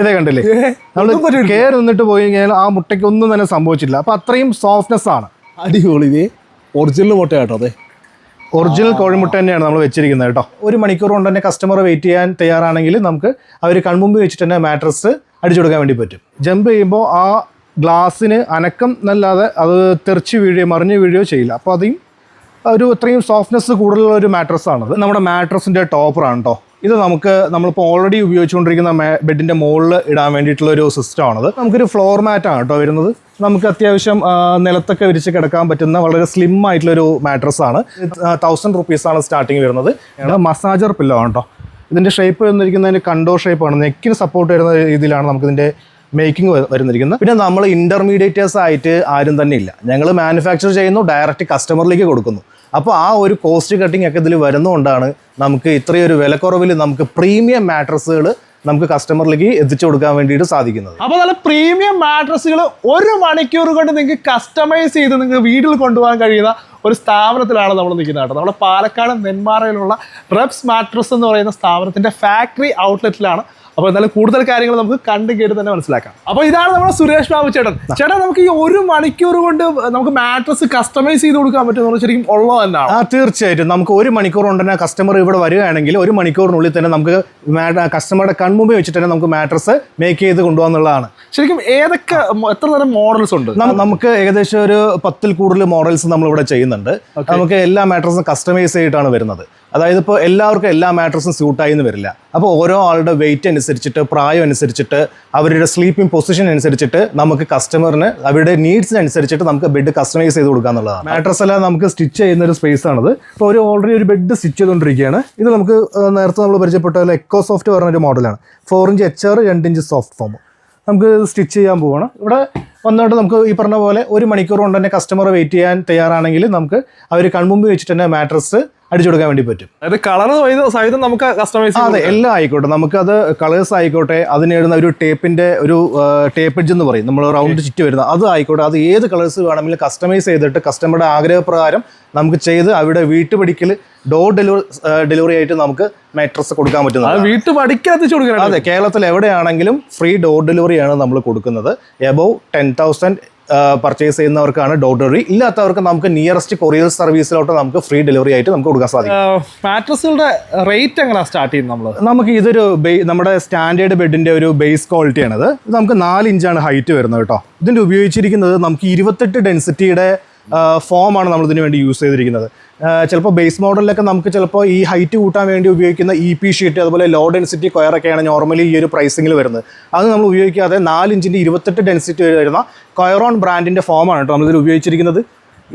ഇതേ കണ്ടില്ലേ? നമ്മൾ കെയർ. നിന്നിട്ട് പോയി കഴിഞ്ഞാൽ ആ മുട്ടയ്ക്ക് ഒന്നും തന്നെ സംഭവിച്ചില്ല അപ്പൊ അത്രയും സോഫ്റ്റ്നെസ് ആണ്. അടിപൊളി ഇത്. ഒറിജിനൽ മുട്ട കേട്ടോ അതെ. ഒറിജിനൽ കോഴിമുട്ട തന്നെയാണ് നമ്മൾ വെച്ചിരിക്കുന്നത് കേട്ടോ. ഒരു മണിക്കൂർ കൊണ്ട് തന്നെ കസ്റ്റമർ വെയിറ്റ് ചെയ്യാൻ തയ്യാറാണെങ്കിൽ നമുക്ക് അവർ കൺമുമ്പ് വെച്ചിട്ട് തന്നെ മാട്രസ് അടിച്ചു കൊടുക്കാൻ വേണ്ടി പറ്റും. ജമ്പ് ചെയ്യുമ്പോൾ ആ ഗ്ലാസ്സിന് അനക്കം നല്ലാതെ അത് തെറിച്ച് വീഴുകയോ മറിഞ്ഞ് വീഴുകയോ ചെയ്യില്ല. അപ്പോൾ അதைയും ഒരു ഇത്രയും സോഫ്റ്റ്നെസ് കൂടുതലുള്ള ഒരു മാട്രസ് ആണത്. നമ്മുടെ മാട്രസിന്റെ ടോപ്പറാണ് കേട്ടോ ഇത് നമുക്ക് നമ്മളിപ്പോൾ ഓൾറെഡി ഉപയോഗിച്ചുകൊണ്ടിരിക്കുന്ന ബെഡിന്റെ മുകളിൽ ഇടാൻ വേണ്ടിയിട്ടുള്ള ഒരു സിസ്റ്റമാണത് നമുക്കൊരു ഫ്ലോർ മാറ്റാണ് കേട്ടോ വരുന്നത്. നമുക്ക് അത്യാവശ്യം നിലത്തൊക്കെ വിരിച്ച് കിടക്കാൻ പറ്റുന്ന വളരെ സ്ലിം ആയിട്ടുള്ളൊരു മാട്രസ് ആണ്. തൗസൻഡ് റുപ്പീസാണ് സ്റ്റാർട്ടിങ് വരുന്നത്. മസാജർ പില്ലോ ആണ് കേട്ടോ ഇതിന്റെ ഷേപ്പ് വന്നിരിക്കുന്നതിന്റെ കണ്ടോ ഷേപ്പാണ് നെക്കിന് സപ്പോർട്ട് വരുന്ന രീതിയിലാണ് നമുക്കിതിന്റെ മേക്കിംഗ് വരുന്നിരിക്കുന്നത്. പിന്നെ നമ്മൾ ഇന്റർമീഡിയേറ്റേഴ്സ് ആയിട്ട് ആരും തന്നെ ഇല്ല. ഞങ്ങൾ മാനുഫാക്ചർ ചെയ്യുന്നു ഡയറക്റ്റ് കസ്റ്റമറിലേക്ക് കൊടുക്കുന്നു. അപ്പോൾ ആ ഒരു കോസ്റ്റ് കട്ടിംഗ് ഒക്കെ ഇതിൽ വരുന്നതുകൊണ്ടാണ് നമുക്ക് ഇത്രയൊരു വിലക്കുറവിൽ നമുക്ക് പ്രീമിയം മാട്രസുകൾ നമുക്ക് കസ്റ്റമറിലേക്ക് എത്തിച്ചു കൊടുക്കാൻ വേണ്ടിയിട്ട് സാധിക്കുന്നത്. അപ്പോൾ നല്ല പ്രീമിയം മാട്രസുകൾ ഒരു മണിക്കൂർ കൊണ്ട് നിങ്ങൾക്ക് കസ്റ്റമൈസ് ചെയ്ത് നിങ്ങൾക്ക് വീട്ടിൽ കൊണ്ടുപോകാൻ കഴിയുന്ന ഒരു സ്ഥാപനത്തിലാണ് നമ്മൾ നിൽക്കുന്നത് കേട്ടോ. നമ്മുടെ പാലക്കാട് നെന്മാറയിലുള്ള റെപ്സ് മാട്രസ് എന്ന് പറയുന്ന സ്ഥാപനത്തിന്റെ ഫാക്ടറി ഔട്ട്ലെറ്റിലാണ് അപ്പോൾ എന്തായാലും കൂടുതൽ കാര്യങ്ങൾ നമുക്ക് കണ്ടു കേട്ട് തന്നെ മനസ്സിലാക്കാം. അപ്പോൾ ഇതാണ് നമ്മുടെ സുരേഷ് ബാബു ചേട്ടൻ. ചേട്ടൻ നമുക്ക് ഈ ഒരു മണിക്കൂർ കൊണ്ട് നമുക്ക് മാട്രസ് കസ്റ്റമൈസ് ചെയ്ത് കൊടുക്കാൻ പറ്റുമെന്ന് ശരിക്കും ഉള്ളത് തന്നെയാണ് ആ തീർച്ചയായിട്ടും. നമുക്ക് ഒരു മണിക്കൂർ കൊണ്ട് തന്നെ കസ്റ്റമർ ഇവിടെ വരികയാണെങ്കിൽ ഒരു മണിക്കൂറിനുള്ളിൽ തന്നെ നമുക്ക് കസ്റ്റമറുടെ കൺമുമ്പിൽ വെച്ചിട്ട് തന്നെ നമുക്ക് മാട്രസ് മേക്ക് ചെയ്ത് കൊണ്ടുപോകാന്നുള്ളതാണ്. ശരിക്കും ഏതൊക്കെ എത്ര തരം മോഡൽസ് ഉണ്ട്? നമുക്ക് ഏകദേശം ഒരു പത്തിൽ കൂടുതൽ മോഡൽസ് നമ്മൾ ഇവിടെ ചെയ്യുന്നുണ്ട് നമുക്ക് എല്ലാ മാട്രസും കസ്റ്റമൈസ് ചെയ്തിട്ടാണ് വരുന്നത്. അതായത് ഇപ്പോൾ എല്ലാവർക്കും എല്ലാ മാട്രസും സ്യൂട്ടായി എന്ന് വരില്ല. അപ്പോൾ ഓരോ ആളുടെ വെയിറ്റ് അനുസരിച്ചിട്ട് പ്രായം അനുസരിച്ചിട്ട് അവരുടെ സ്ലീപ്പിംഗ് പൊസിഷൻ അനുസരിച്ചിട്ട് നമുക്ക് കസ്റ്റമറിന് അവരുടെ നീഡ്സിന് അനുസരിച്ചിട്ട് നമുക്ക് ബെഡ് കസ്റ്റമൈസ് ചെയ്ത് കൊടുക്കുക എന്നുള്ളതാണ്. മാട്രസ് എല്ലാം നമുക്ക് സ്റ്റിച്ച് ചെയ്യുന്ന ഒരു സ്പേസ് ആണത്. ഇപ്പോൾ ഒരു ഓൾറെഡി ഒരു ബെഡ് സ്റ്റിച്ച് ചെയ്തുകൊണ്ടിരിക്കുകയാണ്. ഇത് നമുക്ക് നേരത്തെ നമ്മൾ പരിചയപ്പെട്ട എക്കോ സോഫ്റ്റ് പറഞ്ഞൊരു മോഡലാണ് ഫോർ ഇഞ്ച് എച്ച് ആർ രണ്ട് ഇഞ്ച് സോഫ്റ്റ് ഫോം നമുക്ക് സ്റ്റിച്ച് ചെയ്യാൻ പോവാണ്. ഇവിടെ വന്നിട്ട് നമുക്ക് ഈ പറഞ്ഞ പോലെ ഒരു മണിക്കൂർ കൊണ്ട് തന്നെ കസ്റ്റമർ വെയിറ്റ് ചെയ്യാൻ തയ്യാറാണെങ്കിൽ നമുക്ക് അവർ കൺമുമ്പ് വെച്ചിട്ട് തന്നെ മാട്രസ് അടിച്ചു കൊടുക്കാൻ വേണ്ടി പറ്റും. അതായത് കളർ സഹിതം നമുക്ക് കസ്റ്റമൈസ് അതെ എല്ലാം ആയിക്കോട്ടെ. നമുക്കത് കളേഴ്സ് ആയിക്കോട്ടെ അതിനിടുന്ന ഒരു ടേപ്പിന്റെ ഒരു ടേപ്പേജ് എന്ന് പറയും. നമ്മൾ റൗണ്ട് ചുറ്റി വരുന്ന അത് ആയിക്കോട്ടെ. അത് ഏത് കളേഴ്സ് വേണമെങ്കിലും കസ്റ്റമൈസ് ചെയ്തിട്ട് കസ്റ്റമറുടെ ആഗ്രഹപ്രകാരം നമുക്ക് ചെയ്ത് അവിടെ വീട്ടുപടിക്കൽ ഡോർ ഡെലിവറി ഡെലിവറി ആയിട്ട് നമുക്ക് മാട്രസ് കൊടുക്കാൻ പറ്റുന്നത് വീട്ടു പഠിക്കാത്തിച്ചു കൊടുക്കണം. അതെ കേരളത്തിൽ എവിടെയാണെങ്കിലും ഫ്രീ ഡോർ ഡെലിവറിയാണ് നമ്മൾ കൊടുക്കുന്നത്. എബവ് ടെൻ തൗസൻഡ് പർച്ചേസ് ചെയ്യുന്നവർക്കാണ് ഡോർ ഡെലിവറി ഇല്ലാത്തവർക്ക് നമുക്ക് നിയറസ്റ്റ് കൊറിയർ സർവീസിലോട്ട് നമുക്ക് ഫ്രീ ഡെലിവറി ആയിട്ട് നമുക്ക് കൊടുക്കാൻ സാധിക്കും. മാട്രസുകളുടെ റേറ്റ് എങ്ങനെയാണ് സ്റ്റാർട്ട് ചെയ്യുന്നത് നമ്മൾ നമുക്ക് ഇതൊരു നമ്മുടെ സ്റ്റാൻഡേർഡ് ബെഡിന്റെ ഒരു ബേസ് ക്വാളിറ്റി ആണത്. നമുക്ക് നാല് ഇഞ്ചാണ് ഹൈറ്റ് വരുന്നത് കേട്ടോ. ഇതിന്റെ ഉപയോഗിച്ചിരിക്കുന്നത് നമുക്ക് ഇരുപത്തെട്ട് ഡെൻസിറ്റിയുടെ ഫോമാണ് നമ്മൾ ഇതിനു വേണ്ടി യൂസ് ചെയ്തിരിക്കുന്നത്. ചിലപ്പോൾ ബേസ് മോഡലിലൊക്കെ നമുക്ക് ചിലപ്പോൾ ഈ ഹൈറ്റ് കൂട്ടാൻ വേണ്ടി ഉപയോഗിക്കുന്ന ഇ പി ഷീറ്റ് അതുപോലെ ലോ ഡെൻസിറ്റി കൊയറൊക്കെയാണ് നോർമലി ഈ ഒരു പ്രൈസിങ്ങിൽ വരുന്നത്. അത് നമ്മൾ ഉപയോഗിക്കാതെ നാല് ഇഞ്ചിന്റെ ഇരുപത്തെട്ട് ഡെൻസിറ്റി വരുന്ന കൊയറോൺ ബ്രാൻഡിന്റെ ഫോമാണ് കേട്ടോ നമ്മളിതിൽ ഉപയോഗിച്ചിരിക്കുന്നത്.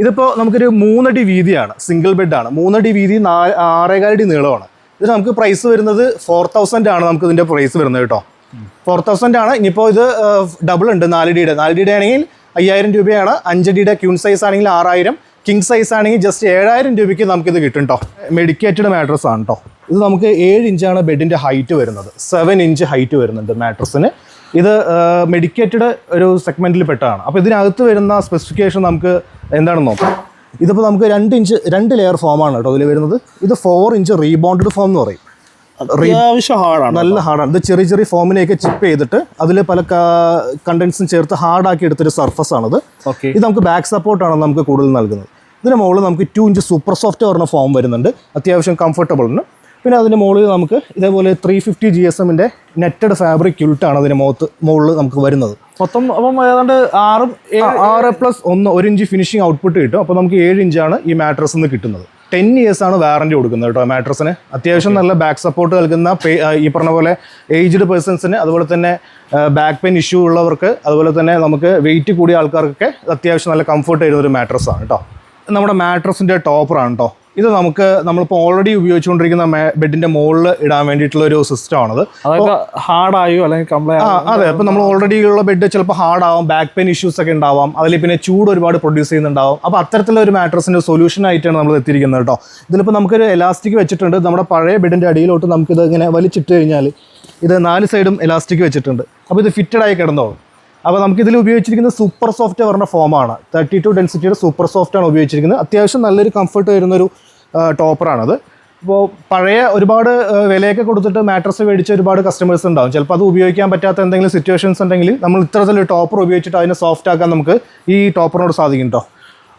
ഇതിപ്പോൾ നമുക്കൊരു മൂന്നടി വീതിയാണ് സിംഗിൾ ബെഡാണ് മൂന്നടി വീതി നാല് ആറേകാലടി നീളമാണ്. ഇത് നമുക്ക് പ്രൈസ് വരുന്നത് ഫോർ തൗസൻഡ് ആണ് നമുക്ക് ഇതിന്റെ പ്രൈസ് വരുന്നത് കേട്ടോ. ഫോർ തൗസൻഡ് ആണ്. ഇനിയിപ്പോൾ ഇത് ഡബിൾ ഉണ്ട് നാല് ഡിയുടെ നാല് ഡിയുടെ ആണെങ്കിൽ അയ്യായിരം രൂപയാണ്. അഞ്ച് ഡിയുടെ ക്യൂൺ സൈസ് ആണെങ്കിൽ ആറായിരം. കിങ് സൈസ് ആണെങ്കിൽ ജസ്റ്റ് ഏഴായിരം രൂപയ്ക്ക് നമുക്കിത് കിട്ടും കേട്ടോ മെഡിക്കേറ്റഡ് മാട്രസ് ആണ് കേട്ടോ ഇത് നമുക്ക് ഏഴ് ഇഞ്ചാണ് ബെഡിന്റെ ഹൈറ്റ് വരുന്നത്. സെവൻ ഇഞ്ച് ഹൈറ്റ് വരുന്നുണ്ട് മാട്രസിന് ഇത് മെഡിക്കേറ്റഡ് ഒരു സെഗ്മെന്റിൽ പെട്ടതാണ്. അപ്പോൾ ഇതിനകത്ത് വരുന്ന സ്പെസിഫിക്കേഷൻ നമുക്ക് എന്താണെന്ന് നോക്കാം. ഇതിപ്പോൾ നമുക്ക് രണ്ട് ഇഞ്ച് രണ്ട് ലെയർ ഫോമാണ് കേട്ടോ ഇതിൽ വരുന്നത്. ഇത് ഫോർ ഇഞ്ച് റീബോണ്ടഡ് ഫോം എന്ന് പറയും. അത്യാവശ്യം ഹാർഡാണ് നല്ല ഹാർഡാണ് ഇത് ചെറിയ ചെറിയ ഫോമിനെയൊക്കെ ചിപ്പ് ചെയ്തിട്ട് അതിൽ പല കണ്ടൻസും ചേർത്ത് ഹാർഡാക്കി എടുത്തൊരു സർഫസ് ആണത്. ഓക്കെ ഇത് നമുക്ക് ബാക്ക് സപ്പോർട്ടാണ് നമുക്ക് കൂടുതൽ നൽകുന്നത്. ഇതിന് മുകളിൽ നമുക്ക് ടു ഇഞ്ച് സൂപ്പർ സോഫ്റ്റ് പറഞ്ഞ ഫോം വരുന്നുണ്ട്. അത്യാവശ്യം കംഫർട്ടബിൾ ഉണ്ട്. പിന്നെ അതിന്റെ മുകളിൽ നമുക്ക് ഇതേപോലെ ത്രീ ഫിഫ്റ്റി ജി എസ് എമ്മിന്റെ നെറ്റഡ് ഫാബ്രിക് ക്യുൾട്ടാണ് അതിന്റെ മുഖത്ത് മുകളിൽ നമുക്ക് വരുന്നത്. മൊത്തം അപ്പം ഏതാണ്ട് ആറും ആറ് പ്ലസ് ഒന്ന് ഒരു ഇഞ്ച് ഫിനിഷിംഗ് ഔട്ട്പുട്ട് കിട്ടും. അപ്പോൾ നമുക്ക് ഏഴ് ഇഞ്ചാണ് ഈ മാട്രസ് നിന്ന് കിട്ടുന്നത്. ടെൻ ഇയേഴ്സ് ആണ് വാറണ്ടി കൊടുക്കുന്നത് കേട്ടോ മാട്രസിന് അത്യാവശ്യം നല്ല ബാക്ക് സപ്പോർട്ട് നൽകുന്ന ഈ പറഞ്ഞ പോലെ ഏജ്ഡ് പേഴ്സൺസിന് അതുപോലെ തന്നെ ബാക്ക് പെയിൻ ഇഷ്യൂ ഉള്ളവർക്ക് അതുപോലെ തന്നെ നമുക്ക് വെയിറ്റ് കൂടിയ ആൾക്കാർക്കൊക്കെ അത്യാവശ്യം നല്ല കംഫർട്ട് തരുന്ന ഒരു മാട്രസ് ആണ് കേട്ടോ. നമ്മുടെ മാട്രസിന്റെ ടോപ്പറാണ് കേട്ടോ. ഇത് നമുക്ക് നമ്മളിപ്പോൾ ഓൾറെഡി ഉപയോഗിച്ചുകൊണ്ടിരിക്കുന്ന ബെഡിന്റെ മുകളിൽ ഇടാൻ വേണ്ടിയിട്ടുള്ള ഒരു സിസ്റ്റമാണത് ആണത് ഹാർഡായോ അല്ലെങ്കിൽ അതെ. അപ്പോൾ നമ്മൾ ഓൾറെഡി ഉള്ള ബെഡ് ചിലപ്പോൾ ഹാർഡ് ആവാം ബാക്ക് പെയിൻ ഇഷ്യൂസ് ഒക്കെ ഉണ്ടാവാം അതിൽ പിന്നെ ചൂട് ഒരുപാട് പ്രൊഡ്യൂസ് ചെയ്യുന്നുണ്ടാവും. അപ്പോൾ അത്തരത്തിലുള്ള ഒരു മാട്രസിന്റെ സൊല്യൂഷൻ ആയിട്ടാണ് നമ്മൾ എത്തിയിരിക്കുന്നത് കേട്ടോ. ഇതിലിപ്പോൾ നമുക്കൊരു എലാസ്റ്റിക് വെച്ചിട്ടുണ്ട്. നമ്മുടെ പഴയ ബെഡിന്റെ അടിയിലോട്ട് നമുക്കിത് ഇങ്ങനെ വലിച്ചിട്ട് കഴിഞ്ഞാൽ ഇത് നാല് സൈഡും എലാസ്റ്റിക് വെച്ചിട്ടുണ്ട്. അപ്പോൾ ഇത് ഫിറ്റഡ് ആയി കിടന്നോളും. അപ്പോൾ നമുക്ക് ഇതിൽ ഉപയോഗിച്ചിരിക്കുന്നത് സൂപ്പർ സോഫ്റ്റ് പറഞ്ഞ ഫോമാണ് തേർട്ടി ടു ഡെൻസിറ്റിയുടെ സൂപ്പർ സോഫ്റ്റ് ആണ് ഉപയോഗിച്ചിരിക്കുന്നത്. അത്യാവശ്യം നല്ലൊരു കംഫർട്ട് വരുന്നൊരു ടോപ്പറാണത് അപ്പോൾ പഴയ ഒരുപാട് വിലയൊക്കെ കൊടുത്തിട്ട് മാട്രസ് മേടിച്ച ഒരുപാട് കസ്റ്റമേഴ്സ് ഉണ്ടാവും. ചിലപ്പോൾ അത് ഉപയോഗിക്കാൻ പറ്റാത്ത എന്തെങ്കിലും സിറ്റുവേഷൻസ് ഉണ്ടെങ്കിൽ നമ്മൾ ഇത്തരത്തിലൊരു ടോപ്പർ ഉപയോഗിച്ചിട്ട് അതിനെ സോഫ്റ്റ് ആക്കാൻ നമുക്ക് ഈ ടോപ്പറിനോട് സാധിക്കും കേട്ടോ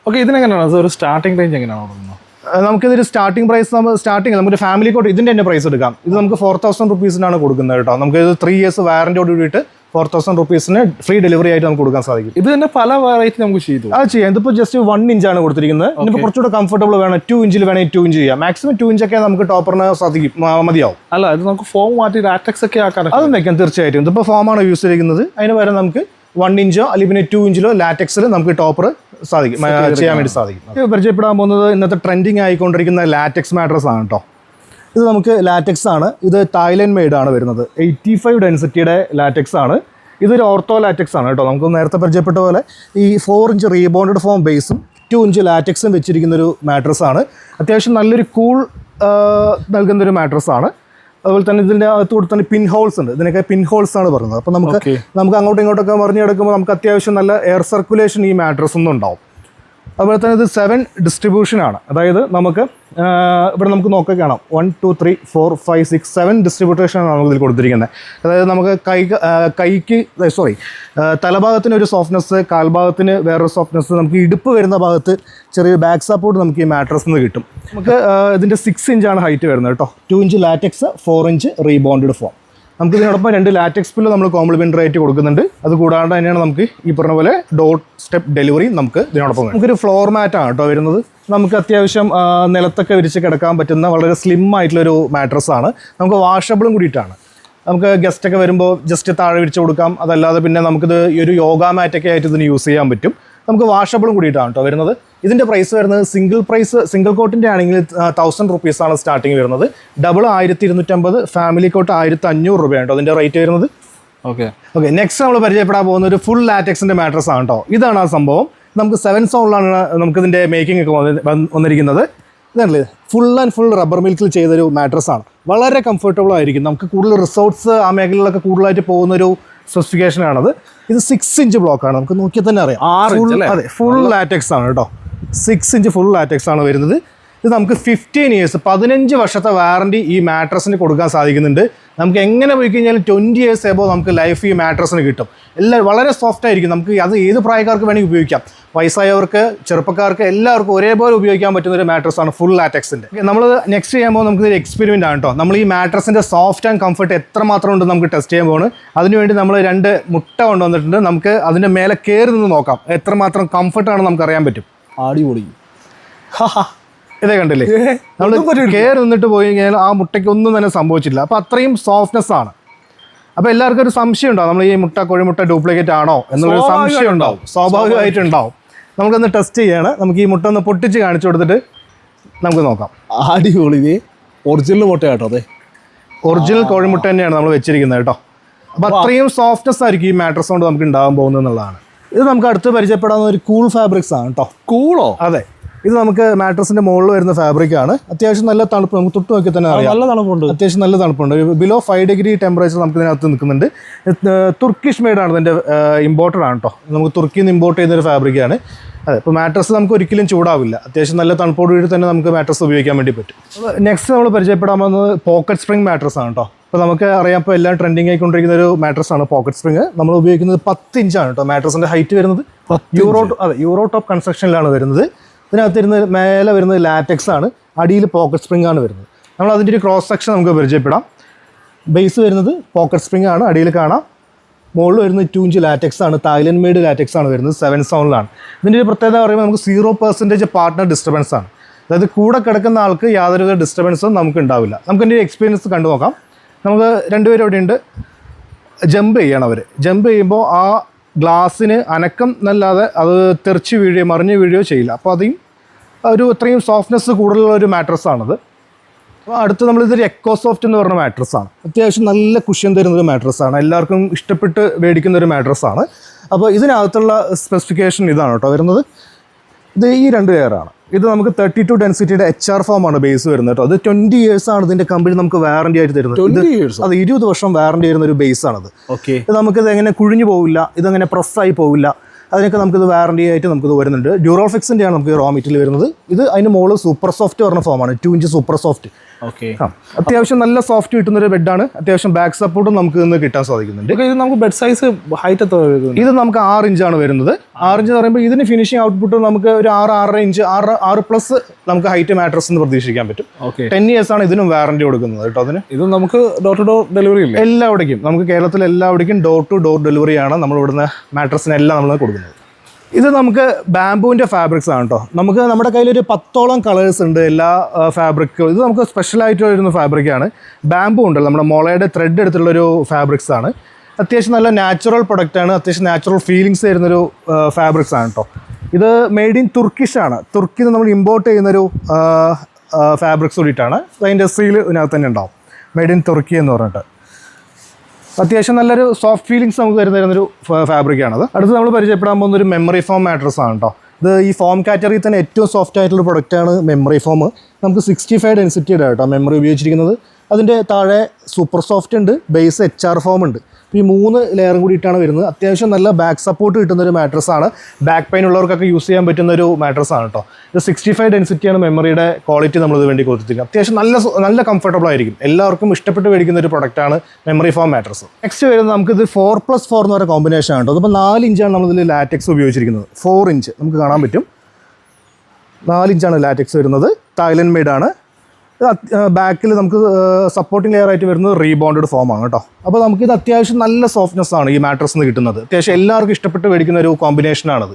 ഓക്കെ ഇതിനെങ്ങനെയാണ്? അത് ഒരു സ്റ്റാർട്ടിംഗ് റേഞ്ച് എങ്ങനെയാണ് കൊടുക്കുന്നത് നമുക്കിതൊരു സ്റ്റാർട്ടിംഗ് പ്രൈസ് നമ്മൾ സ്റ്റാർട്ടിങ് നമുക്ക് ഫാമിലി കോട്ട് ഇതിന്റെ തന്നെ പ്രൈസ് എടുക്കാം. ഇത് നമുക്ക് ഫോർ തൗസൻഡ് റുപ്പീസിനാണ് കൊടുക്കുന്നത് കേട്ടോ നമുക്ക് ഇത് ത്രീ ഇയേഴ്സ് വാറന്റിയോട് കൂടിയിട്ട് ഫോർ തൗസൻഡ് റുപ്പീസിന് ഫ്രീ ഡെലിവറി ആയിട്ട് നമുക്ക് കൊടുക്കാൻ സാധിക്കും. ഇത് തന്നെ പല വെറൈറ്റി നമുക്ക് ചെയ്തു അത് ചെയ്യാം. ഇതിപ്പോൾ ജസ്റ്റ് വൺ ആണ് കൊടുത്തിരിക്കുന്നത്. ഇനി കുറച്ചുകൂടെ കംഫർട്ടബിൾ വേണം ടു ഇഞ്ചിൽ വേണമെങ്കിൽ ടു ഇഞ്ച് ചെയ്യാം. മാക്സിമം ടു ഇഞ്ചൊക്കെ നമുക്ക് ടോപ്പറിന് സാധിക്കും. മതിയാവും. അല്ല ഇത് നമുക്ക് ഫോം മാറ്റി ലാറ്റക്സ് ഒക്കെ ആക്കാൻ അതും വെക്കാം തീർച്ചയായിട്ടും. ഇതിപ്പോൾ ഫോമാണ് യൂസ് ചെയ്തിരിക്കുന്നത്. അതിന് പകരം നമുക്ക് വൺ ഇഞ്ചോ അല്ലെങ്കിൽ പിന്നെ ടു ഇഞ്ചിലോ ലാറ്റക്സിൽ നമുക്ക് ടോപ്പർ സാധിക്കും. ചെയ്യാൻ വേണ്ടി സാധിക്കും. പരിചയപ്പെടാൻ പോകുന്നത് ഇന്നത്തെ ട്രെൻഡിങ് ആയിക്കൊണ്ടിരിക്കുന്ന ലാറ്റക്സ് മാട്രസ് ആണ് കേട്ടോ ഇത് നമുക്ക് ലാറ്റക്സ് ആണ്. ഇത് തായ്ലൻഡ് മെയ്ഡ് ആണ് വരുന്നത്. എയ്റ്റി ഫൈവ് ഡെൻസിറ്റിയുടെ ലാറ്റക്സ് ആണ്. ഇതൊരു ഓർത്തോ ലാറ്റക്സ് ആണ് കേട്ടോ. നമുക്ക് നേരത്തെ പരിചയപ്പെട്ട പോലെ ഈ ഫോർ ഇഞ്ച് റീബോണ്ടഡ് ഫോം ബേസും ടു ഇഞ്ച് ലാറ്റക്സും വെച്ചിരിക്കുന്ന ഒരു മാട്രസ് ആണ്. അത്യാവശ്യം നല്ലൊരു കൂൾ നൽകുന്ന ഒരു മാട്രസ് ആണ്. അതുപോലെ തന്നെ ഇതിന്റെ അകത്ത് കൂടെ തന്നെ പിൻ ഹോൾസ് ഉണ്ട്. ഇതിനൊക്കെ പിൻ ഹോൾസ് ആണ് പറയുന്നത്. അപ്പോൾ നമുക്ക് നമുക്ക് അങ്ങോട്ടും ഇങ്ങോട്ടൊക്കെ മറിഞ്ഞെടുക്കുമ്പോൾ നമുക്ക് അത്യാവശ്യം നല്ല എയർ സർക്കുലേഷൻ ഈ മാട്രസ് ഒന്നും ഉണ്ടാവും. അതുപോലെ തന്നെ ഇത് സെവൻ ഡിസ്ട്രിബ്യൂഷൻ ആണ്. അതായത് നമുക്ക് ഇവിടെ നമുക്ക് നോക്കി കാണാം. One two three four five six seven distribution ആണ് നമുക്ക് ഇതിൽ കൊടുത്തിരിക്കുന്നത്. അതായത് നമുക്ക് കൈ കൈക്ക് സോറി തലഭാഗത്തിന് ഒരു സോഫ്റ്റ്നെസ് കാൽഭാഗത്തിന് വേറൊരു സോഫ്റ്റ്നെസ് നമുക്ക് ഇടുപ്പ് വരുന്ന ഭാഗത്ത് ചെറിയ ബാക്ക് സപ്പോർട്ട് നമുക്ക് ഈ മാട്രസ് നിന്ന് കിട്ടും. നമുക്ക് ഇതിന്റെ സിക്സ് ഇഞ്ചാണ് ഹൈറ്റ് വരുന്നത് കേട്ടോ. Two inch latex four inch rebonded foam നമുക്ക് ഇതിനോടൊപ്പം രണ്ട് ലാറ്റക്സ് പില്ലോ നമ്മൾ കോംപ്ലിമെന്ററി ആയിട്ട് കൊടുക്കുന്നുണ്ട്. അത് കൂടാണ്ട് തന്നെയാണ് നമുക്ക് ഈ പറഞ്ഞ പോലെ ഡോട്ട് സ്റ്റെപ്പ് ഡെലിവറി നമുക്ക് ഇതിനോടൊപ്പം നമുക്കൊരു ഫ്ലോർ മാറ്റാണ് കേട്ടോ വരുന്നത്. നമുക്ക് അത്യാവശ്യം നിലത്തൊക്കെ വിരിച്ച് കിടക്കാൻ പറ്റുന്ന വളരെ സ്ലിം ആയിട്ടുള്ളൊരു മാട്രസ് ആണ്. നമുക്ക് വാഷബിളും കൂടിയിട്ടാണ്. നമുക്ക് ഗസ്റ്റ് ഒക്കെ വരുമ്പോൾ ജസ്റ്റ് താഴെ വിരിച്ച് കൊടുക്കാം. അതല്ലാതെ പിന്നെ നമുക്കിത് ഈ ഒരു യോഗ മാറ്റൊക്കെ ആയിട്ട് ഇതിന് യൂസ് ചെയ്യാൻ പറ്റും. നമുക്ക് വാഷബിളും കൂടിയിട്ടാണ് കേട്ടോ വരുന്നത്. ഇതിന്റെ പ്രൈസ് വരുന്നത് സിംഗിൾ പ്രൈസ് സിംഗിൾ കോട്ടിന്റെ ആണെങ്കിൽ തൗസൻഡ് റുപ്പീസാണ് സ്റ്റാർട്ടിങ് വരുന്നത് ഡബിൾ ആയിരത്തി ഇരുന്നൂറ്റമ്പത് ഫാമിലി കോട്ട് ആയിരത്തി അഞ്ഞൂറ് രൂപയാണ് കേട്ടോ അതിന്റെ റേറ്റ് വരുന്നത്. ഓക്കെ ഓക്കെ നെക്സ്റ്റ് നമ്മൾ പരിചയപ്പെടാൻ പോകുന്ന ഒരു ഫുൾ ലാറ്റക്സിന്റെ മാട്രസ് ആണ് കേട്ടോ ഇതാണ് ആ സംഭവം. നമുക്ക് സെവൻ സോണിലാണ് നമുക്ക് ഇതിന്റെ മേക്കിംഗ് ഒക്കെ വന്നി- വന്ന് വന്നിരിക്കുന്നത്. ഇതല്ലേ? ഫുൾ ആൻഡ് ഫുൾ റബ്ബർ മിൽക്കിൽ ചെയ്തൊരു മാട്രസ് ആണ്. വളരെ കംഫർട്ടബിൾ ആയിരിക്കും. നമുക്ക് കൂടുതൽ റിസോർട്ട്സ് ആ മേഖലയിലൊക്കെ കൂടുതലായിട്ട് പോകുന്ന ഒരു സ്പെസിഫിക്കേഷൻ ആണത്. ഇത് സിക്സ് ഇഞ്ച് ബ്ലോക്ക് ആണ്. നമുക്ക് നോക്കിയാൽ തന്നെ അറിയാം. ആറ് അതെ ഫുൾ ലാറ്റക്സ് ആണ് കേട്ടോ. സിക്സ് ഇഞ്ച് ഫുൾ ലാറ്റക്സ് ആണ് വരുന്നത്. ഇത് നമുക്ക് ഫിഫ്റ്റീൻ ഇയേഴ്സ് പതിനഞ്ച് വർഷത്തെ വാറണ്ടി ഈ മാട്രസിന് കൊടുക്കാൻ സാധിക്കുന്നുണ്ട്. നമുക്ക് എങ്ങനെ പോയി കഴിഞ്ഞാലും ട്വന്റി ഇയേഴ്സ് എബോ നമുക്ക് ലൈഫ് ഈ മാട്രസിന് കിട്ടും. എല്ലാം വളരെ സോഫ്റ്റ് ആയിരിക്കും. നമുക്ക് അത് ഏത് പ്രായക്കാർക്ക് വേണമെങ്കിൽ ഉപയോഗിക്കാം. വയസ്സായവർക്ക് ചെറുപ്പക്കാർക്ക് എല്ലാവർക്കും ഒരേപോലെ ഉപയോഗിക്കാൻ പറ്റുന്ന ഒരു മാട്രസ് ആണ് ഫുൾ ലാറ്റക്സിന്റെ നമ്മൾ നെക്സ്റ്റ് ചെയ്യുമ്പോൾ നമുക്ക് ഒരു എക്സ്പെരിമെന്റ് ആണ് കേട്ടോ. നമ്മൾ ഈ മാട്രസിന്റെ സോഫ്റ്റ് ആൻഡ് കംഫർട്ട് എത്രമാത്രം ഉണ്ട് നമുക്ക് ടെസ്റ്റ് ചെയ്യാൻ പോകുന്നത് അതിനുവേണ്ടി നമ്മൾ രണ്ട് മുട്ട കൊണ്ടുവന്നിട്ടുണ്ട്. നമുക്ക് അതിന്റെ മേലെ കയറി നിന്ന് നോക്കാം. എത്രമാത്രം കംഫർട്ടാണ് നമുക്ക് അറിയാൻ പറ്റും. അടിപൊളി. ഇതേ കണ്ടില്ലേ? നമ്മൾ കെയർ നിന്നിട്ട് പോയി കഴിഞ്ഞാൽ ആ മുട്ടയ്ക്ക് ഒന്നും തന്നെ സംഭവിച്ചില്ല അപ്പോൾ അത്രയും സോഫ്റ്റ്നെസ് ആണ്. അപ്പോൾ എല്ലാവർക്കും ഒരു സംശയം ഉണ്ടാവും. നമ്മൾ ഈ മുട്ട കോഴിമുട്ട ഡ്യൂപ്ലിക്കേറ്റ് ആണോ എന്നുള്ളൊരു സംശയം ഉണ്ടാവും. സ്വാഭാവികമായിട്ട് ഉണ്ടാവും. നമുക്കൊന്ന് ടെസ്റ്റ് ചെയ്യാണ്. നമുക്ക് ഈ മുട്ട ഒന്ന് പൊട്ടിച്ച് കാണിച്ചു കൊടുത്തിട്ട് നമുക്ക് നോക്കാം. അടിപൊളി ഇത്. ഒറിജിനൽ മുട്ട കേട്ടോ അതെ ഒറിജിനൽ കോഴിമുട്ട തന്നെയാണ് നമ്മൾ വെച്ചിരിക്കുന്നത് കേട്ടോ. അപ്പോൾ അത്രയും സോഫ്റ്റ്നെസ് ആയിരിക്കും ഈ മാട്രസ് കൊണ്ട് നമുക്ക് ഉണ്ടാകാൻ പോകുന്നത് എന്നുള്ളതാണ്. ഇത് നമുക്ക് അടുത്ത് പരിചയപ്പെടാവുന്ന ഒരു കൂൾ ഫാബ്രിക്സ് ആണ് കേട്ടോ കൂളോ? അതെ. ഇത് നമുക്ക് മാട്രസിന്റെ മുകളിൽ വരുന്ന ഫാബ്രിക് ആണ്. അത്യാവശ്യം നല്ല തണുപ്പ് നമുക്ക് തൊട്ട് നോക്കി തന്നെ അറിയാം. നല്ല തണുപ്പുണ്ട്. അത്യാവശ്യം നല്ല തണുപ്പുണ്ട്. ബിലോ ഫൈവ് ഡിഗ്രി ടെമ്പറേച്ചർ നമുക്ക് ഇതിനകത്ത് നിൽക്കുന്നുണ്ട്. തുർക്കിഷ് മെയ്ഡ് ആണ് ഇതിന്റെ ഇമ്പോർട്ടഡ് ആണ് കേട്ടോ നമുക്ക് തുർക്കിയിൽ നിന്ന് ഇമ്പോർട്ട് ചെയ്യുന്ന ഒരു ഫാബ്രിക് ആണ്. അതെ ഇപ്പോൾ മാട്രസ് നമുക്ക് ഒരിക്കലും ചൂടാവില്ല. അത്യാവശ്യം നല്ല തണുപ്പോട് കൂടി തന്നെ നമുക്ക് മാട്രസ് ഉപയോഗിക്കാൻ വേണ്ടി പറ്റും. നെക്സ്റ്റ് നമ്മൾ പരിചയപ്പെടാൻ പോകുന്നത് പോക്കറ്റ് സ്പ്രിംഗ് മാട്രസ് ആണ് കേട്ടോ അപ്പോൾ നമുക്ക് അറിയാം ഇപ്പോൾ എല്ലാം ട്രെൻഡിങ് ആയിക്കൊണ്ടിരിക്കുന്ന ഒരു മാട്രസ് ആണ് പോക്കറ്റ് സ്പ്രിങ് നമ്മൾ ഉപയോഗിക്കുന്നത് പത്ത് ഇഞ്ചാണ് കേട്ടോ മാട്രസിന്റെ ഹൈറ്റ് വരുന്നത് യൂറോ അതെ യൂറോ ടോപ്പ് കൺസ്ട്രക്ഷനിലാണ് വരുന്നത്. ഇതിനകത്ത് ഇരുന്ന് മേലെ വരുന്നത് ലാറ്റക്സ് ആണ്. അടിയിൽ പോക്കറ്റ് സ്പ്രിങ് ആണ് വരുന്നത്. നമ്മൾ അതിന്റെ ഒരു ക്രോസ് സെക്ഷൻ നമുക്ക് പരിചയപ്പെടാം. ബേസ് വരുന്നത് പോക്കറ്റ് സ്പ്രിങ് ആണ്. അടിയിൽ കാണാം. മുകളിൽ വരുന്നത് ടു ഇഞ്ച് ലാറ്റക്സ് ആണ്. തായ്ലൻഡ് മെയ്ഡ് ലാറ്റക്സ് ആണ് വരുന്നത്. സെവൻ സൗണ്ടിലാണ് ഇതിന്റെ ഒരു പ്രത്യേകത പറയുമ്പോൾ നമുക്ക് സീറോ പെർസെന്റേജ് പാർട്ട്ണർ ഡിസ്റ്റർബൻസ് ആണ്. അതായത് കൂടെ കിടക്കുന്ന ആൾക്ക് യാതൊരു ഡിസ്റ്റർബൻസും നമുക്ക് ഉണ്ടാവില്ല. നമുക്ക് എന്റെ എക്സ്പീരിയൻസ് കണ്ടു നോക്കാം നമുക്ക് രണ്ടുപേരും അവിടെ ഉണ്ട് ജമ്പ് ചെയ്യണം അവർ ജമ്പ് ചെയ്യുമ്പോൾ ആ ഗ്ലാസ്സിന് അനക്കം എന്നല്ലാതെ അത് തെറിച്ച് വീഴുകയോ മറിഞ്ഞ് വീഴുകയോ ചെയ്യില്ല. അപ്പോൾ അതെയും ഒരു ഇത്രയും സോഫ്റ്റ്നെസ് കൂടുതലുള്ള ഒരു മാട്രസ് ആണത്. അപ്പോൾ അടുത്ത് നമ്മളിതൊരു എക്കോ എക്കോസോഫ്റ്റ് എന്ന് പറഞ്ഞ മാട്രസ് ആണ്. അത്യാവശ്യം നല്ല കുഷ്യൻ തരുന്ന ഒരു മാട്രസ് ആണ്. എല്ലാവർക്കും ഇഷ്ടപ്പെട്ട് മേടിക്കുന്ന ഒരു മാട്രസ് ആണ്. അപ്പോൾ ഇതിനകത്തുള്ള സ്പെസിഫിക്കേഷൻ ഇതാണ് കേട്ടോ വരുന്നത്. ഇത് ഈ രണ്ട് ലെയറാണ് ഇത് നമുക്ക് തേർട്ടി ടു ഡെൻസിറ്റിയുടെ എച്ച് ആർ ഫോം ആണ് ബേസ് വരുന്നത് കേട്ടോ. അത് ട്വന്റി ഇയേഴ്സ് ആണ് ഇതിന്റെ കമ്പനി നമുക്ക് വാറന്റി ആയിട്ട് തരുന്നത്. ഇത് അത് ഇരുപത് വർഷം വാറന്റി വരുന്ന ഒരു ബേസ് ആണത്. ഓക്കെ ഇത് നമുക്കിത് എങ്ങനെ കുഴിഞ്ഞു പോവില്ല ഇതങ്ങനെ പ്രസ്സായി പോവില്ല അതിനൊക്കെ നമുക്കിത് വാറണ്ടി ആയിട്ട് നമുക്കിത് വരുന്നുണ്ട്. ഡ്യൂറോഫിക്സിന്റെ ആണ് നമുക്ക് റോ മെറ്റീരിയൽ വരുന്നത്. ഇത് അതിന് മുകളിൽ സൂപ്പർ സോഫ്റ്റ് പറഞ്ഞ ഫോമാണ് ടു ഇഞ്ച് സൂപ്പർ സോഫ്റ്റ് അത്യാവശ്യം നല്ല സോഫ്റ്റ് കിട്ടുന്ന ഒരു ബെഡാണ് അത്യാവശ്യം ബാക്ക് സപ്പോർട്ടും നമുക്ക് ഇന്ന് കിട്ടാൻ സാധിക്കുന്നുണ്ട്. ഇത് നമുക്ക് ബെഡ് സൈസ് ഹൈറ്റ് എത്ര ഇത് നമുക്ക് ആറ് ഇഞ്ചാണ് വരുന്നത്. ആറ് ഇഞ്ച് എന്ന് പറയുമ്പോൾ ഇതിന് ഫിനിഷിംഗ് ഔട്ട്പുട്ട് നമുക്ക് ഒരു ആറ് ആറര ഇഞ്ച് ആറ് ആറ് പ്ലസ് നമുക്ക് ഹൈറ്റ് മാട്രസ് എന്ന് പ്രതീക്ഷിക്കാൻ പറ്റും. ഓക്കെ. ടെൻ ഇയേഴ്സ് ആണ് ഇതിനും വാറന്റി കൊടുക്കുന്നത് കേട്ടോ അതിന്. ഇത് നമുക്ക് ഡോർ ടു ഡോർ ഡെലിവറി ഇല്ല? എല്ലാവിടേക്കും. നമുക്ക് കേരളത്തിൽ എല്ലാവിടേക്കും ഡോർ ടു ഡോർ ഡെലിവറി ആണ് നമ്മൾ ഇവിടുന്ന് മാട്രസിനെല്ലാം നമ്മൾ കൊടുക്കുന്നത്. ഇത് നമുക്ക് ബാംബുവിന്റെ ഫാബ്രിക്സ് ആണ് കേട്ടോ നമുക്ക് നമ്മുടെ കയ്യിൽ ഒരു പത്തോളം കളേഴ്സ് ഉണ്ട് എല്ലാ ഫാബ്രിക്കും ഇത് നമുക്ക് സ്പെഷ്യലായിട്ട് വരുന്ന ഫാബ്രിക്കാണ് ബാംബു ഉണ്ടല്ലോ നമ്മുടെ മുളയുടെ ത്രെഡ് എടുത്തുള്ളൊരു ഫാബ്രിക്സ് ആണ്. അത്യാവശ്യം നല്ല നാച്ചുറൽ പ്രൊഡക്റ്റാണ് അത്യാവശ്യം നാച്ചുറൽ ഫീലിങ്സ് തരുന്നൊരു ഫാബ്രിക്സ് ആണ് കേട്ടോ ഇത് മെയ്ഡ് ഇൻ തുർക്കിഷ് ആണ്. തുർക്കിയിൽ നിന്ന് നമ്മൾ ഇമ്പോർട്ട് ചെയ്യുന്നൊരു ഫാബ്രിക്സ് കൂടിയിട്ടാണ്. അതിന്റെ സീൽ ഇതിനകത്ത് തന്നെ ഉണ്ടാവും. മെയ്ഡ് ഇൻ തുർക്കി എന്ന് പറഞ്ഞിട്ട്. അത്യാവശ്യം നല്ലൊരു സോഫ്റ്റ് ഫീലിങ്സ് നമുക്ക് തരുന്നൊരു അത് അടുത്ത് നമ്മൾ പരിചയപ്പെടാൻ പോകുന്ന ഒരു മെമ്മറി ഫോം മാട്രസ് ആണ് കേട്ടോ ഇത് ഈ ഫോം കാറ്റഗറിയിൽ തന്നെ ഏറ്റവും സോഫ്റ്റ് ആയിട്ടുള്ള പ്രൊഡക്റ്റാണ് മെമ്മറി ഫോം നമുക്ക് സിക്സ്റ്റി ഫൈവ് ഡെൻസിറ്റിയുടെ കേട്ടോ മെമ്മറി ഉപയോഗിച്ചിരിക്കുന്നത്. അതിന്റെ താഴെ സൂപ്പർ സോഫ്റ്റ് ഉണ്ട് ബേസ് എച്ച് ആർ ഫോം ഉണ്ട്. ഈ മൂന്ന് ലെയറും കൂടിയിട്ടാണ് വരുന്നത്. അത്യാവശ്യം നല്ല ബാക്ക് സപ്പോർട്ട് കിട്ടുന്ന ഒരു മാട്രസ് ആണ്. ബാക്ക് പെയിൻ ഉള്ളവർക്കൊക്കെ യൂസ് ചെയ്യാൻ പറ്റുന്ന ഒരു മാട്രസ് ആണ് കേട്ടോ ഇത് സിക്സ്റ്റി ഫൈവ് ഡെൻസിറ്റിയാണ് മെമ്മറിയുടെ ക്വാളിറ്റി നമ്മളിത് വേണ്ടി കൊടുത്തിരിക്കുന്നത്. അത്യാവശ്യം നല്ല നല്ല കംഫർട്ടബിൾ ആയിരിക്കും. എല്ലാവർക്കും ഇഷ്ടപ്പെട്ട് മേടിക്കുന്ന ഒരു പ്രൊഡക്റ്റാണ് മെമ്മറി ഫോം മാട്രസ് നെക്സ്റ്റ് വരുന്നത് നമുക്കിത് ഫോർ പ്ലസ് ഫോർ എന്ന് പറയുന്ന കോമ്പിനേഷൻ ആണ് കേട്ടോ അതിപ്പോൾ നാല് ഇഞ്ചാണ് നമ്മളിതിൽ ലാറ്റക്സ് ഉപയോഗിച്ചിരിക്കുന്നത്. ഫോർ ഇഞ്ച് നമുക്ക് കാണാൻ പറ്റും. നാലിഞ്ചാണ് ലാറ്റക്സ് വരുന്നത്. തായ്ലൻഡ് മെയ്ഡാണ് ബാക്കിൽ നമുക്ക് സപ്പോർട്ടിംഗ് ലെയർ ആയിട്ട് വരുന്നത് റീബോണ്ടഡ് ഫോമാണ് കേട്ടോ. അപ്പോൾ നമുക്കിത് അത്യാവശ്യം നല്ല സോഫ്റ്റ്നെസ് ആണ് ഈ മാട്രസ് നിന്ന് കിട്ടുന്നത്. അത്യാവശ്യം എല്ലാവർക്കും ഇഷ്ടപ്പെട്ട് മേടിക്കുന്ന ഒരു കോമ്പിനേഷനാണത്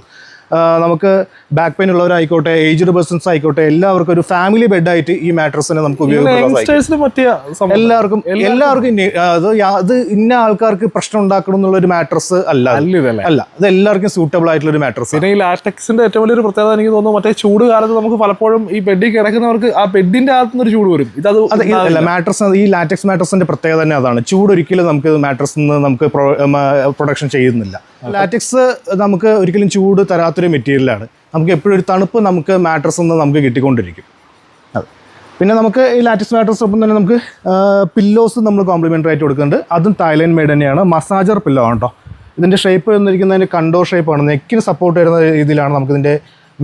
നമുക്ക് ബാക്ക് പെയിൻ ഉള്ളവരായിക്കോട്ടെ ഏജ്ഡ് പേഴ്സൺസ് ആയിക്കോട്ടെ എല്ലാവർക്കും ഒരു ഫാമിലി ബെഡായിട്ട് ഈ മാട്രസിനെ നമുക്ക് ഉപയോഗിക്കാം എല്ലാവർക്കും എല്ലാവർക്കും. അത് അത് ഇന്ന ആൾക്കാർക്ക് പ്രശ്നം ഉണ്ടാക്കണം എന്നുള്ള ഒരു മാട്രസ് അല്ല അല്ല അത് എല്ലാവർക്കും സൂട്ടബിൾ ആയിട്ടുള്ള ഒരു മാട്രസ് പിന്നെ ഈ ലാറ്റക്സിന്റെ ഏറ്റവും വലിയൊരു പ്രത്യേകത എനിക്ക് തോന്നുന്നു മറ്റേ ചൂട് കാലത്ത് നമുക്ക് പലപ്പോഴും ഈ ബെഡിൽ കിടക്കുന്നവർക്ക് ആ ബെഡിന്റെ അകത്തുനിന്ന് ഒരു ചൂട് വരും. ഇതത് അത് അല്ല മാട്രസ് ഈ ലാറ്റക്സ് മാട്രസിന്റെ പ്രത്യേകത തന്നെ അതാണ്. ചൂട് ഒരിക്കലും നമുക്ക് മാട്രസ് നിന്ന് നമുക്ക് പ്രൊഡക്ഷൻ ചെയ്യുന്നില്ല. ലാറ്റക്സ് നമുക്ക് ഒരിക്കലും ചൂട് തരാത്തൊരു മെറ്റീരിയലാണ് നമുക്ക് എപ്പോഴും ഒരു തണുപ്പ് നമുക്ക് മാട്രസ് നിന്ന് നമുക്ക് കിട്ടിക്കൊണ്ടിരിക്കും. അതെ. പിന്നെ നമുക്ക് ഈ ലാറ്റിക്സ് മാട്രസ് ഒപ്പം തന്നെ നമുക്ക് പില്ലോസ് നമ്മൾ കോംപ്ലിമെന്ററി ആയിട്ട് കൊടുക്കുന്നുണ്ട്. അതും തായ്ലൻഡ് മെയ്ഡ് തന്നെയാണ്. മസാജർ പില്ലോ ആണ് കേട്ടോ ഇതിന്റെ ഷേപ്പ് വന്നിരിക്കുന്നതിന് കണ്ടോ ഷേപ്പാണ് നെക്കിന് സപ്പോർട്ട് വരുന്ന രീതിയിലാണ് നമുക്ക് ഇതിന്റെ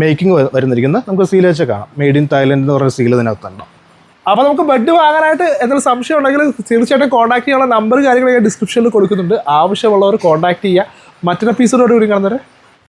മേക്കിംഗ് വരുന്നിരിക്കുന്നത്. നമുക്ക് സീൽ വെച്ച് കാണാം. മെയ്ഡ് ഇൻ തായ്ലൻഡ് എന്ന് പറയുന്ന സീൽ ഇതിനകത്തുണ്ടോ അപ്പോൾ നമുക്ക് ബെഡ് വാങ്ങാനായിട്ട് എന്തെങ്കിലും സംശയം ഉണ്ടെങ്കിൽ തീർച്ചയായിട്ടും കോൺടാക്ട് ചെയ്യാനുള്ള നമ്പർ കാര്യങ്ങളൊക്കെ ഡിസ്ക്രിപ്ഷനിൽ കൊടുക്കുന്നുണ്ട്. ആവശ്യമുള്ളവർ കോൺടാക്ട് ചെയ്യുക മറ്റൊരു പീസോടുകൂടി കൂടി കാണുന്നവരെ.